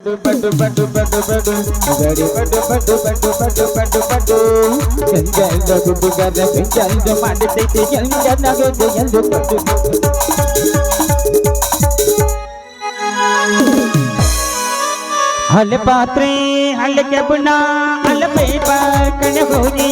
ಪಡ್ಡು ಪಡ್ಡು ಪಡ್ಡು ಪಡ್ಡು ಗಡಿ ಪಡ್ಡು ಪಡ್ಡು ಪಡ್ಡು ಪಡ್ಡು ಪಡ್ಡು ಪಡ್ಡು ಎಂಜಲ್ದ ಗುಡ್ಡುಗಾರ ಎಂಜಲ್ದ ಮಾಡಿದ್ದೈತೆ ಎಂಜಲ್ದಾಗೋದು ಎಂದು ಪಟ್ಟು ಹಳೆ ಪಾತ್ರೆ ಹಳೆ ಕೆಬ್ಬಣ ಹಳೆ ಪೈಪ, ಕಣೆ ಹೋಗಿ.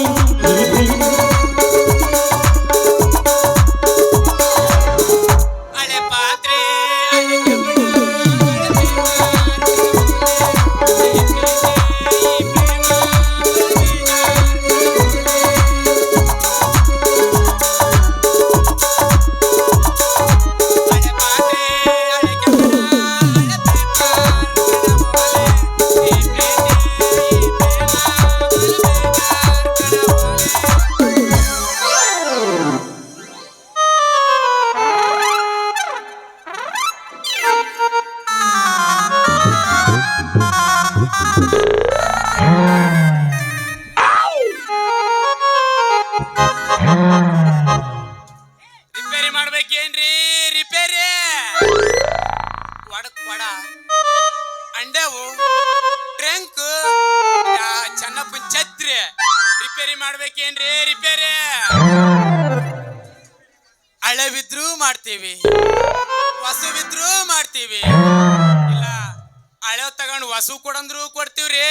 ಹೊಸು ಕೊಡಂದ್ರು ಕೊಡ್ತೀವ್ರಿ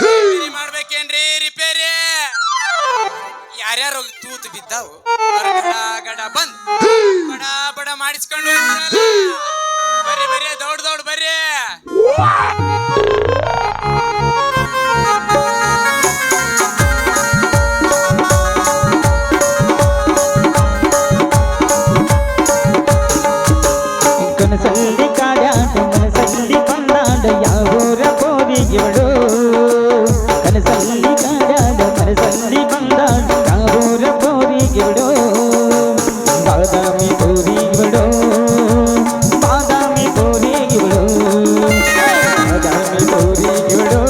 ರಿಪೇರಿ ಮಾಡ್ಬೇಕೇನ್ರಿ ರಿಪೇರಿ ಯಾರ್ಯಾರು ತೂತು ಬಿದ್ದಾವು ಅವ್ರ ಗಡ ಗಡ ಬಂದ್ ಬಡ ಬಡ ಮಾಡಿಸ್ಕೊಂಡು ಹೋಗ್ತಾರಲ್ಲ. ಬರ್ರಿ ಬರ್ರಿ ದೌಡ್ ದೌಡ್ ಬರ್ರಿ. ಕನಸಲ್ಲಿ ಕೋರಿಗೆವಳು ಕನಸಲ್ಲಿ ಕಾಡ್ಯಾಡ ಮನಸ್ಸಲ್ಲಿ ಬಂದಾಡ ಯಾವೂರ ಇವಳು ಬಾದಾಮಿ ಕೋರಿಗೆವಳು ಬಾದಾಮಿ ಕೋರಿಗೆವಳು ಬಾದಾಮಿ ಕೋರಿಗೆವಳು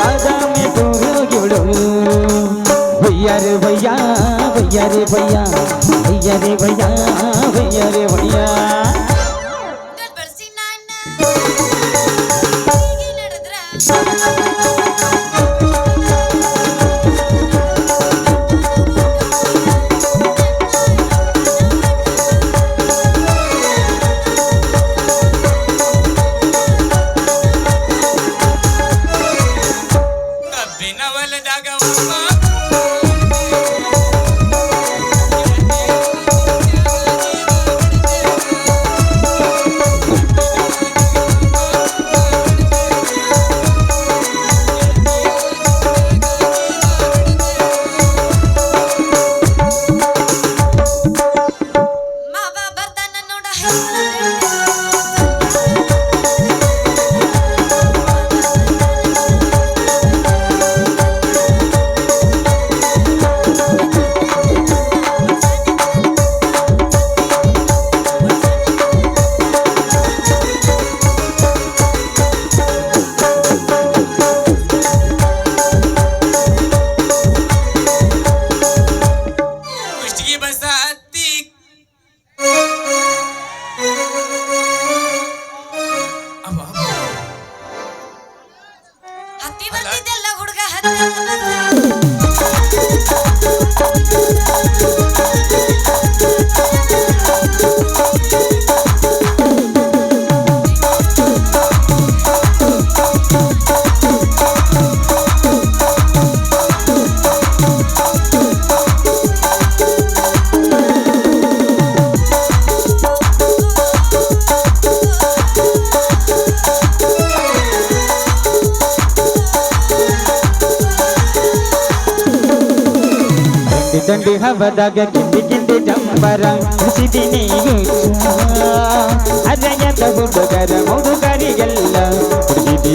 ಬಾದಾಮಿ ಕೋರಿಗೆವಳು ಭಯ್ಯಾರೆ ಭಯ್ಯ ಭಯ್ಯಾರೆ ಭಯ್ಯ ಭಯ್ಯಾರೆ ಭಯ್ಯ ಭಯ್ಯಾರೆ ಹುಡುಗ ಹತ್ತಿ ಹವದಾಗ ಗಿಂಡಿ ಗಿಂಡಿ ಜಂಬರ ಹಸಿದಿನಿ ಅರಯದ ಹುಡುಗರ ಹುಡುಗರಿಗೆಲ್ಲ ಹುಡುಗಿದಿ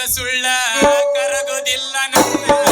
ಸುಳ್ಳ ಕರಗುದಿಲ್ಲ ನನ್ನ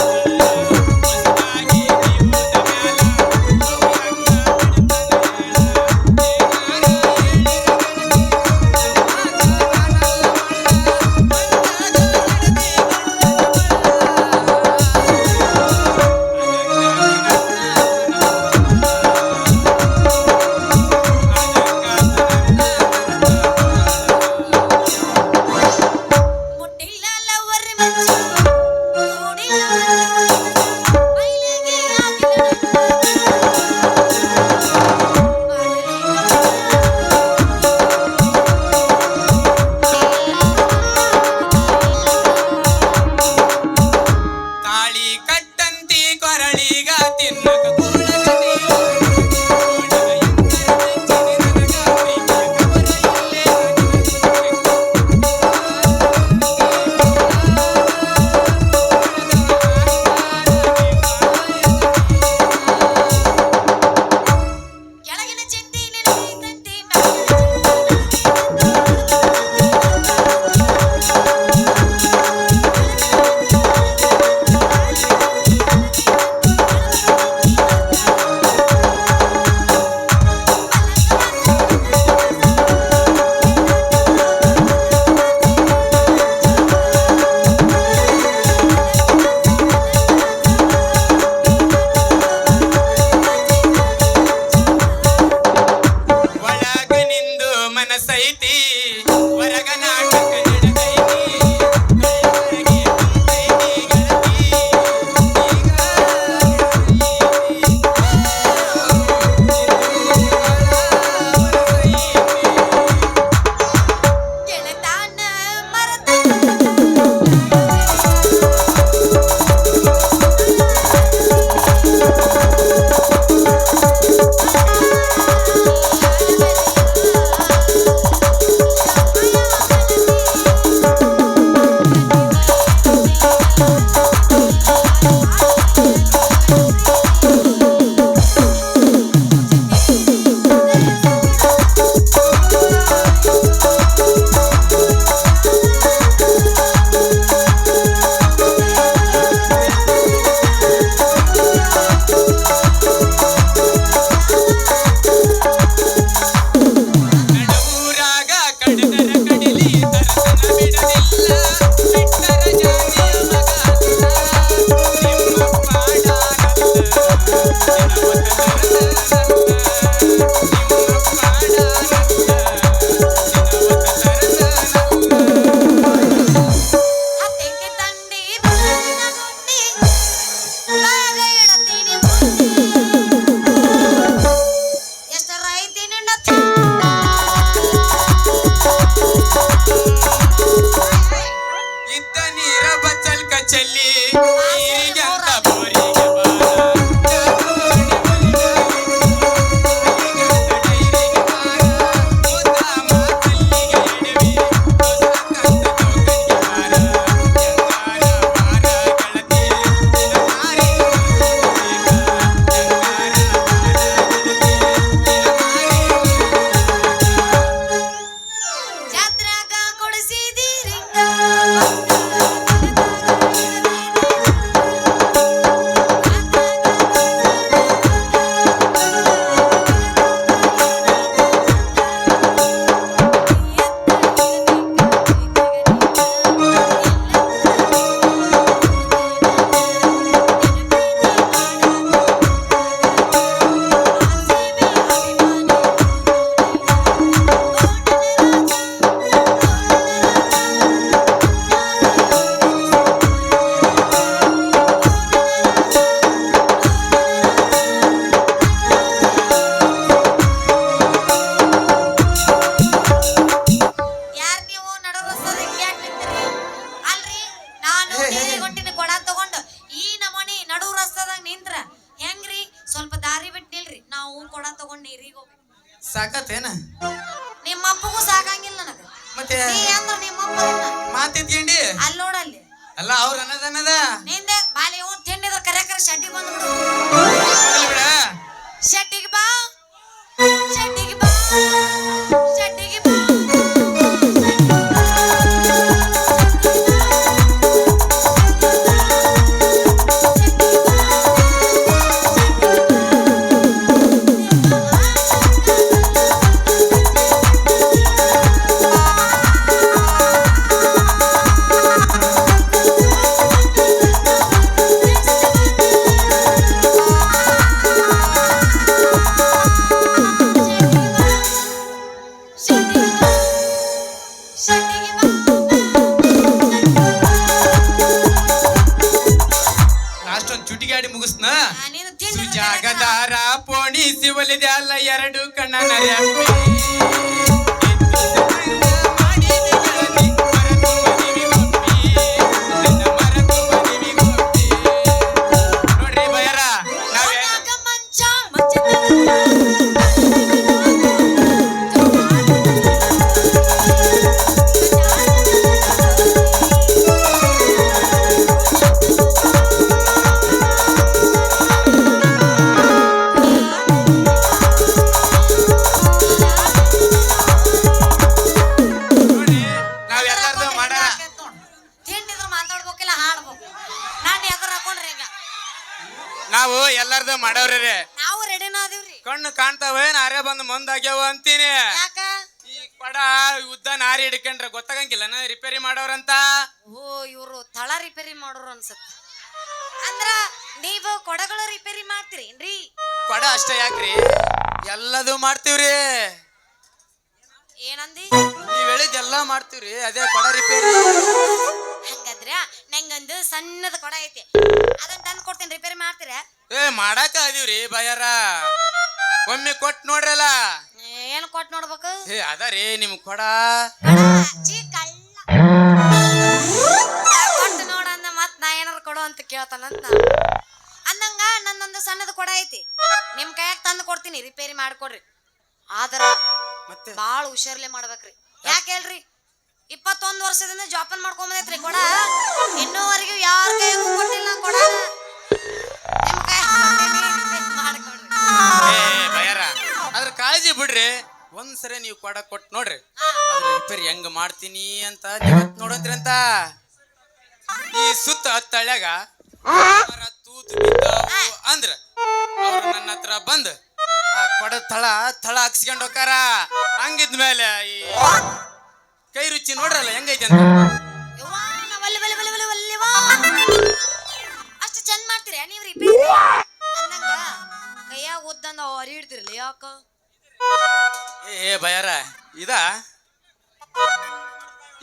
ಗಂಟಿನ ಕೊಡ ತಗೊಂಡು. ಈ ನಮನಿ ನಡು ರಸ್ತಾದಾಗ ನಿಂತ್ರ. ಹೆಂಗ್ರಿ? ಸ್ವಲ್ಪ ದಾರಿ ಬಿಟ್ಟು ನಿಲ್ರಿ. ನಾವು ಕೊಡ ತಗೊಂಡು ನೀರಿಗೆ ಹೋಗ್ಬೇಕು. ಸಾಕತ್ತೇನ? ನಿಮ್ಮ ಅಪ್ಪಗೂ ಸಾಕಂಗಿಲ್ಲ ನನಗ. ಮತ್ತೆ? ನೀ ನಿಮ್ಮ ಅಪ್ಪ ಮಾತಿದ್ಕೊಂಡಿ ಅಲ್ಲಿ ನೋಡಲ್ಲಿ. ಅಲ್ಲ ಅವ್ರ ಅನ್ನದನ್ನದ ನಿಂದೆ ಬಾಲಿ ಹೂ ತಿಂಡಿದ್ರ ಕರೆ ಕರೆ ಶೆಟ್ಟಿಗೆ ಬಂದ್ಬಿಡು. ಶೆಟ್ಟಿಗೆ ಬಾ. ಶೆಟ್ಟಿಗೆ ಬಾ. ನಾರಿ ಹಿಡ್ಕೊಂಡ್ರೆ ಗೊತ್ತಾಗಂಗಿಲ್ಲ ರಿಪೇರಿ ಮಾಡೋರಂತ? ಓ ಇವರು ತಳ ರಿಪೇರಿ ಮಾಡೋರು ಅನ್ಸತ್ತೆ. ಅಂದ್ರ ನೀವು ಕೊಡಗಳು ರಿಪೇರಿ ಮಾಡ್ತೀರೇನ್ರಿ? ಕೊಡ ಅಷ್ಟೇ ಯಾಕ್ರಿ? ಎಲ್ಲದೂ ಮಾಡ್ತೀವ್ರಿ. ಏನಂದಿ? ನೀವ್ ಹೇಳಿದ್ದೆಲ್ಲ ಮಾಡ್ತೀವ್ರಿ ಅದೇ ಕೊಡ ರಿಪೇರಿ. ಹಂಗಂದ್ರ ನಂಗೊಂದು ಸಣ್ಣದ ಕೊಡ ಐತಿ. ಅದನ್ನ ತಂದು ಕೊಡ್ತೀನಿ ರಿಪೇರಿ ಮಾಡ್ತೀರಾ? ಏ ಮಾಡಾಕ ಅದೀವ್ರಿ ಬಯ್ಯಾರ. ಒಮ್ಮೆ ಕೊಟ್ ನೋಡ್ರಲ್ಲ. ಏನು ಕೊಟ್ ನೋಡ್ಬೇಕು? ಏ ರೀ ನಿಮ್ ಕೊಡ. ಚೀ ಕಳ್ಳ. ಕೊಟ್ಟು ನೋಡನ್ನ ಮತ್ ನಾ ಏನಾರು ಕೊಡು ಅಂತ ಕೇಳ್ತಾನಂತ ನಾ. ಅಂದಂಗ ನನ್ನೊಂದು ಸಣ್ಣದ ಕೊಡ ಐತಿ. ನಿಮ್ ಕೈಯಾಗ ತಂದು ಕೊಡ್ತೀನಿ ರಿಪೇರಿ ಮಾಡ್ಕೊಡ್ರಿ. ಆದ್ರ ಮತ್ತೆ? ಬಾಳ ಹುಷಾರ್ಲೆ ಮಾಡ್ಬೇಕ್ರಿ. ಯಾಕೆ ಹೇಳ್ರಿ? ಇಪ್ಪತ್ತೊಂದು ವರ್ಷದಿಂದ ಜೋಪಾನ ಮಾಡ್ಕೊಂಬಂದೈತ್ರಿ ಕೊಡ. ಇನ್ನೂವರೆಗೂ ಯಾರ ಕೈಗೂ ಕೊಟ್ಟಿಲ್ಲ ಕೊಡ. ನಿಮ್ ಕೈ ಮಾಡ್ಕೊಡ್ರಿ. ಏ ಬಯ್ಯಾರ ಅದ್ರ ಕಾಳಜಿ ಬಿಡ್ರಿ. ಒಂದ್ಸರಿ ನೀವು ಕೊಡ ಕೊಟ್ ನೋಡ್ರಿ. ಅದ್ರ ರಿಪೇರಿ ಹೆಂಗ್ ಮಾಡ್ತೀನಿ ಅಂತ ನೋಡಂತ್ರಿ ಅಂತ. ಈ ಸುತ್ತ ಹತ್ತಳ್ಯಾಗ ತೂತು ಬಿದ್ದಾವು ಅಂದ್ರ ಅವ್ರು ನನ್ನ ಹತ್ರ ಬಂದ್ ಆ ಕೊಡ ತಳ ತಳ ಹಾಕ್ಸ್ಕೊಂಡ್ ಹೋಕಾರ ಹಂಗಿದ್ಮೇಲೆ ಈ ಕೈ ರುಚಿ ನೋಡ್ರಲ್ಲ ಹೆಂಗೈತೆ ಅಂತ. ಅಷ್ಟು ಚಂದ ಮಾಡ್ತೀರಾ ನೀವು ರಿಪೇರಿ? ಕೈಯಾಗ ಓದ್ದಂದ್ ಅವ್ರಿ ಹಿಡ್ತಿರ್ಲಿ ಯಾಕ? ಏ ಬಯ್ಯಾರ ಇದ?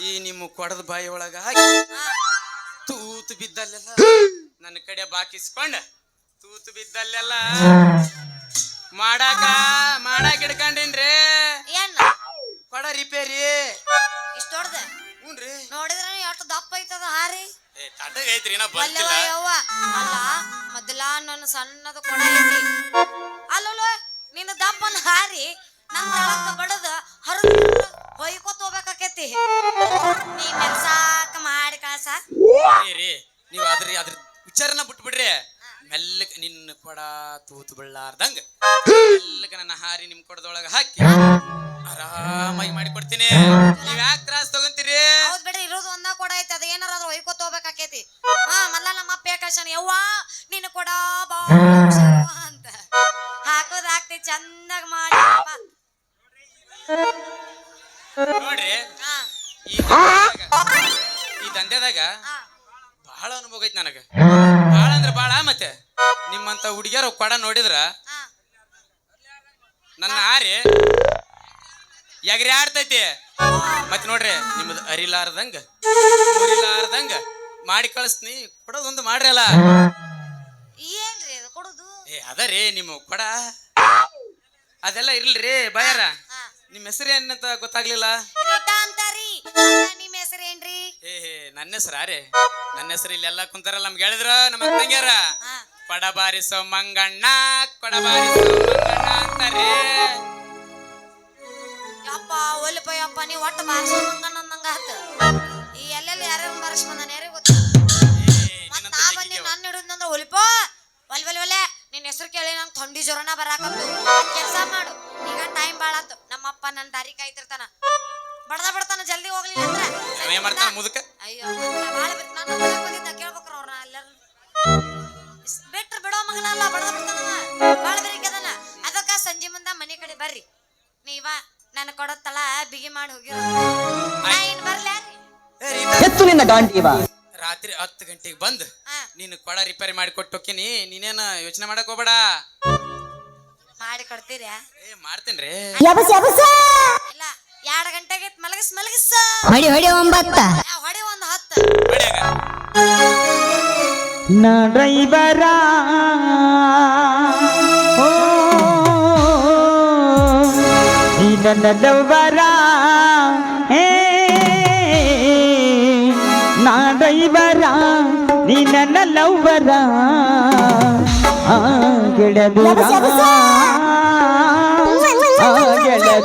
ಈ ನಿಮ್ಮ ಕೊಡದ ಬಾಯಿ ಒಳಗ ಹಾಕಿ. ತೂತು ಬಿದ್ದಲ್ಲೆಲ್ಲ ನನ್ನ ಕಡೆ ಬಾಕಿಸ್ಕೊಂಡ. ತೂತು ಬಿದ್ದಲ್ಲೆಲ್ಲ ಮಾಡಾಕ ಮಾಡಾಕ ಹಿಡ್ಕಂಡೇನ್ರಿ. ಕೊಡ ರಿಪೇರಿ. ಇಷ್ಟ ಹೊಡ್ದ ಹ್ಞೂನ್ರಿ ನೋಡಿದ್ರೆ ಎಷ್ಟು ದಪ್ಪ ಐತದ ಹಾರಿ? ಏ ತಟ್ಟಗ ನಾ ಯವ್ವ ಅಲ್ಲ ಮೊದಲ ನನ್ನ ಸಣ್ಣದ ಕೊಡ ಐತಿ ನಿನ್ನ ದಪ್ಪನ ಹಾರಿ ನನ್ನ ಬಡದ ಹರಿದು ಹೊಯ್ಕೋತ ಹೋಗ್ಬೇಕಾಕೈತಿ. ನೀ ಮೆಲ್ಸಾಕ ಮಾಡಿ ಕಳ್ಸ. ರೀ ನೀವು ಅದ್ರಿ ಅದ್ರ ವಿಚಾರನ ಬಿಟ್ಬಿಡ್ರಿ. ಮೆಲ್ಲಕ್ ನಿನ್ನ ಕೊಡ ತೂತು ಬಳ್ಳಾರ್ದಂಗ ಮೆಲ್ಲಕ ನನ್ನ ಹಾರಿ ನಿಮ್ ಕೊಡದೊಳಗ ಹಾಕಿ ಆರಾಮಾಗಿ ಮಾಡಿ ಕೊಡ್ತೀನಿ ನೀವ್ ಯಾಕೆ ತ್ರಾಸ ತಗೊಂತೀರಿ? ಹೌದ್ ಬಿಡ್ರಿ ಇರೋದು ಒಂದ ಕೊಡ ಐತಿ ಅದ ಏನಾರ ಅದ್ರ ಹೊಯ್ಕೋತ ಹೋಗ್ಬೇಕಾಕೈತಿ. ಹಾ ಮಲ್ಲ ನಮ್ಮ ಅಪ್ಪ ಯವ್ವ ನಿನ್ನ ಕೊಡ ಬಾ ಹಾಕೋದ್ ಹಾಕ್ತಿ ಚಂದಾಗ ಮಾಡಿ. ನೋಡ್ರಿ ಈ ದಂಧೆದಾಗ- ಈ ದಂಧೆದಾಗ ಬಹಳ ಅನುಭವ ಐತಿ ನನಗ. ಬಹಳ ಅಂದ್ರೆ ಬಹಳ ಮತ್ತೆ ನಿಮ್ಮಂತ ಹುಡುಗಿಯರು ಕೊಡ ನೋಡಿದ್ರ ನನ್ನ ಆರಿ ಎಗ್ರಿ ಆಡ್ತೈತಿ ಮತ್ ನೋಡ್ರಿ ನಿಮ್ದು ಅರಿಲಾರ್ದಂಗ ಮುರಿಲಾರ್ದಂಗ ಮಾಡಿ ಕಳಿಸ್ತೀನಿ. ಕೊಡೋದೊಂದು ಮಾಡ್ರಿ ಅಲ್ಲ. ಏನ್ರಿ ಅದು ಕೊಡುದು ಏ ಅದರಿ ನಿಮ್ಮ ಕೊಡ ಅದೆಲ್ಲ ಇರ್ಲ್ರಿ ಬಾಯರ. ನಿಮ್ಮ ಹೆಸರು ಏನಂತ ಗೊತ್ತಾಗ್ಲಿಲ್ಲ? ಅಂತಾರಿ ಅಲ್ಲ, ನಿಮ್ ಹೆಸರೇನ್ರಿ ಏ ನನ್ನ ಹೆಸರು ರೀ ನನ್ನ ಹೆಸರು ಇಲ್ಲೆಲ್ಲ ಕುಂತಾರಲ್ಲ ನಮ್ಗೆ ಹೇಳಿದ್ರ ನಮ್ಮ ತಂಗ್ಯಾರ? ಹಾ. ಕೊಡ ಬಾರಿಸೋ ಮಂಗಣ್ಣ ಕೊಡ ಬಾರಿಸೋ ಮಂಗಣ್ಣ ಅಂತಾರೆ. ಯಪ್ಪ ಒಲಿಪ ಯಪ್ಪ ನೀ ಒಟ್ಟು ಮಂಗಣ್ಣ ಅಂದಂಗ ಆತ. ಈ ಎಲ್ಲೆಲ್ಲಿ ಯಾರ್ಯಾರು ಬಾರಿಸ್ ಬಂದಾನ ಯಾರಿಗೆ ಗೊತ್ತ ನಾ ಬಂದಿ ನನ್ನ ಹಿಡಿದ್ನಂದ್ರ ಒಲಿಪ ಜ್ವರನ ಬರಾಕತ್ತು. ಕೆಲಸ ಮಾಡು. ಈಗ ಟೈಮ್ ಭಾಳ ಆತು. ನಮ್ಮಪ್ಪ ನನ್ನ ದಾರಿ ಕಾಯ್ತಿರ್ತಾನ. ಬಡದ ಬಡತನ ಜಲ್ದಿ ಹೋಗ್ಲಿಲ್ಲ ಅಂದ್ರೆ ಏನ್ ಮಾಡ್ತಾನ ಮುದುಕ? ಅಯ್ಯೋ ಬಾಳ ಬಿಟ್ಟು ನಾನು ಬಂದಿದ್ದ ಕೇಳ್ಬೇಕ್ರ ಅವ್ರನ್ನ ಎಲ್ಲರೂ ಬಿಟ್ರು ಬಿಡೋ ಮಗನಲ್ಲ ಬಡದ ಬಿಡ್ತಾನ ಬಾಳ ಬೆರಿಕದನ ಅದಕ್ಕ ಸಂಜೆ ಮುಂದ ಮನೆ ಕಡೆ ಬರ್ರಿ. ನೀವ ನನ್ನ ಕೊಡೋ ತಳ ಬಿಗಿ ಮಾಡಿ ಹೋಗಿರೋ. ನಾ ಇನ್ ಬರ್ಲ್ಯಾರಿ ಎತ್ತು ನಿನ್ನ ಗಾಂಡೀವ. ರಾತ್ರಿ ಹತ್ತು ಗಂಟೆಗೆ ಬಂದ್ ನೀನು ಕೊಡ ರಿಪೇರಿ ಮಾಡಿ ಕೊಟ್ಟೋಕಿನಿ ನೀನೇನ ಯೋಚನೆ ಮಾಡಕ್ ಹೋಗ್ಬೇಡ. ಮಾಡಿ ಕೊಡ್ತೀರಾ ಏ ಮಾಡ್ತೇನ್ರಿ. ಇಲ್ಲ ಎರಡು ಗಂಟೆಗೆ ಮಲಗಿಸ್ ಮಲಗಿಸ್. ಹೊಡಿ ಹೊಡಿ ಒಂಬತ್ತ. ಹೊಡಿ ಒಂದು ಹತ್ತು. ಬಡಿಯಾಗ ನಾ ಡ್ರೈವರ. ಓ ಈ ನನ್ನ ಏ ನಾ ಡ್ರೈವರ ನೀ ನನ್ನ ಲವ್ವರ. ಆ ಗಿಡದ ಆ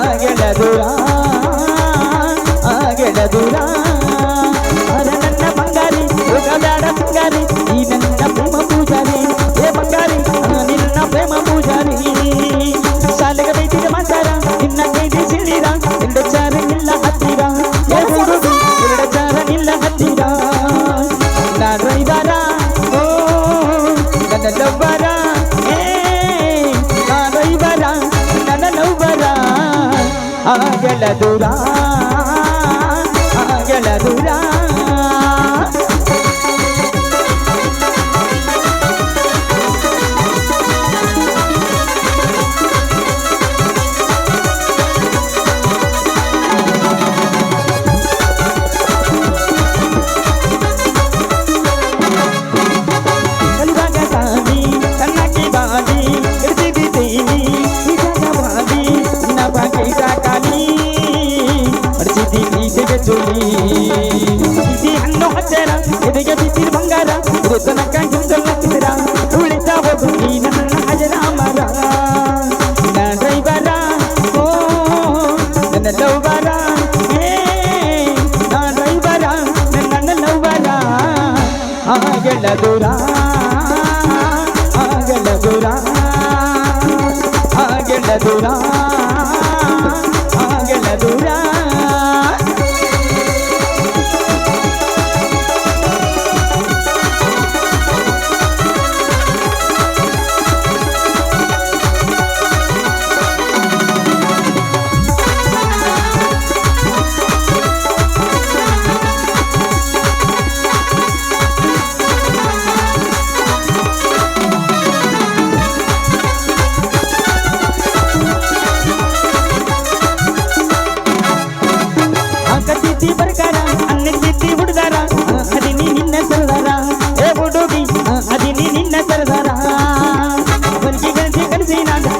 ನನ್ನ ಆ ಗೆಳದುರ ಅರ ನನ್ನ ಬಂಗಾರಿ ಹೋಗಬೇಡ ಬಂಗಾರಿ. ದೂರ ತನಕ ಹಿಂದಲ್ಲ ತಿಂದ್ರ ಉಳಿತಾ ನೀ ನನ್ನ ಹಜರ ಮರ ನಾ ಡ್ರೈವರ ಓ, ನನ್ನ ಲವ್ವರ ನಾ ಡ್ರೈವರ ನನ್ನ ಲವ್ವರ. ಆಗಲ ದೂರ ಆಗಲ ದೂರ.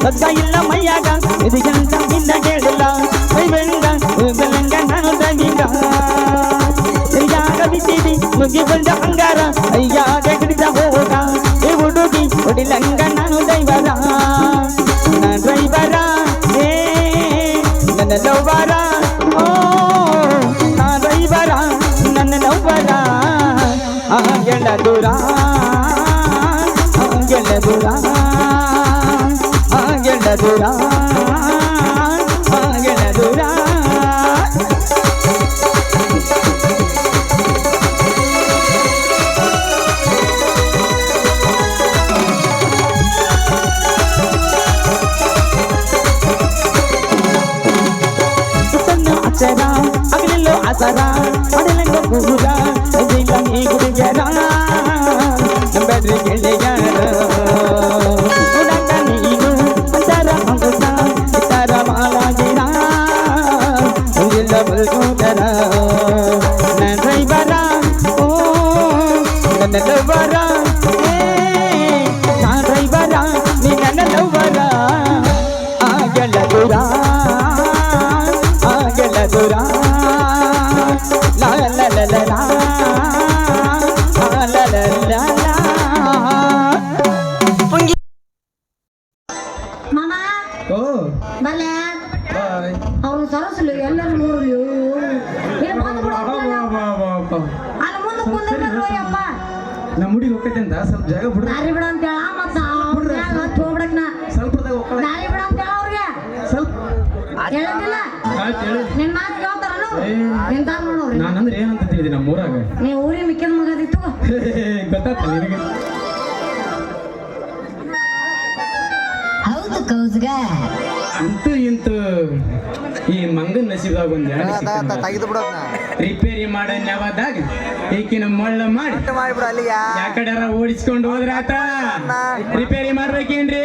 ಬಗ್ಗ ಇಲ್ಲ ಮೈಯಾಗ. ಇದಕ್ಕಂತ ನಿನ್ನ ಕೇಳಿಲ್ಲ. ಕೈ ಬೆಂಗ ಬೆಳಂಗ ನಾನು ತಂಗಿಂಗ ಕೈಯಾಗ ಮುಗಿ ಬಂದ ಅಂಗಾರ ಕೈಯಾಗ ಹಿಡಿದ ಹೋಗ. ಏ ಹುಡುಗಿ ಹೊಡಿಲಂಗ ఆగెనదురా ఆగెనదురా అచ్చరా అగ్నిలో అసరా అడలంగా పువ్వుగా నీకు దిగరా బెడ్రికెళ్ళి ಬಲೆ ಬಾಯ್ ಅವ್ರು ಸರಸ್ಲಿ ಎಲ್ಲರೂ ನೋಡ್ಲಿ ಏನ್ ಬಂದ್ ಬಿಡು ಅಂತೇಳ. ಅಲ್ಲಿ ಮುಂದೆ ಕುಂದಿರ್ಬೇಕು ಅಯ್ಯಪ್ಪ ನಮ್ಮ ಹುಡುಗಿ ಹೋಗ್ತೈತೆ ಅಂತ ಸ್ವಲ್ಪ ಜಾಗ ಬಿಡ್ರಿ ದಾರಿ ಬಿಡ ತೆಗೆದು ಬಿಡೋದ್ನ ರಿಪೇರಿ ಮಾಡ ನ್ಯಾವದಾಗ ಈಕಿನ ಮಳ್ಳ ಮಾಡಿ. ಮಾಡಿಬಿಡು ಅಲ್ಲಿಗೆ. ಯಾಕಡ್ಯಾರ ಓಡಿಸ್ಕೊಂಡು ಹೋದ್ರಾತ? ರಿಪೇರಿ ಮಾಡ್ಬೇಕೇನ್ರಿ?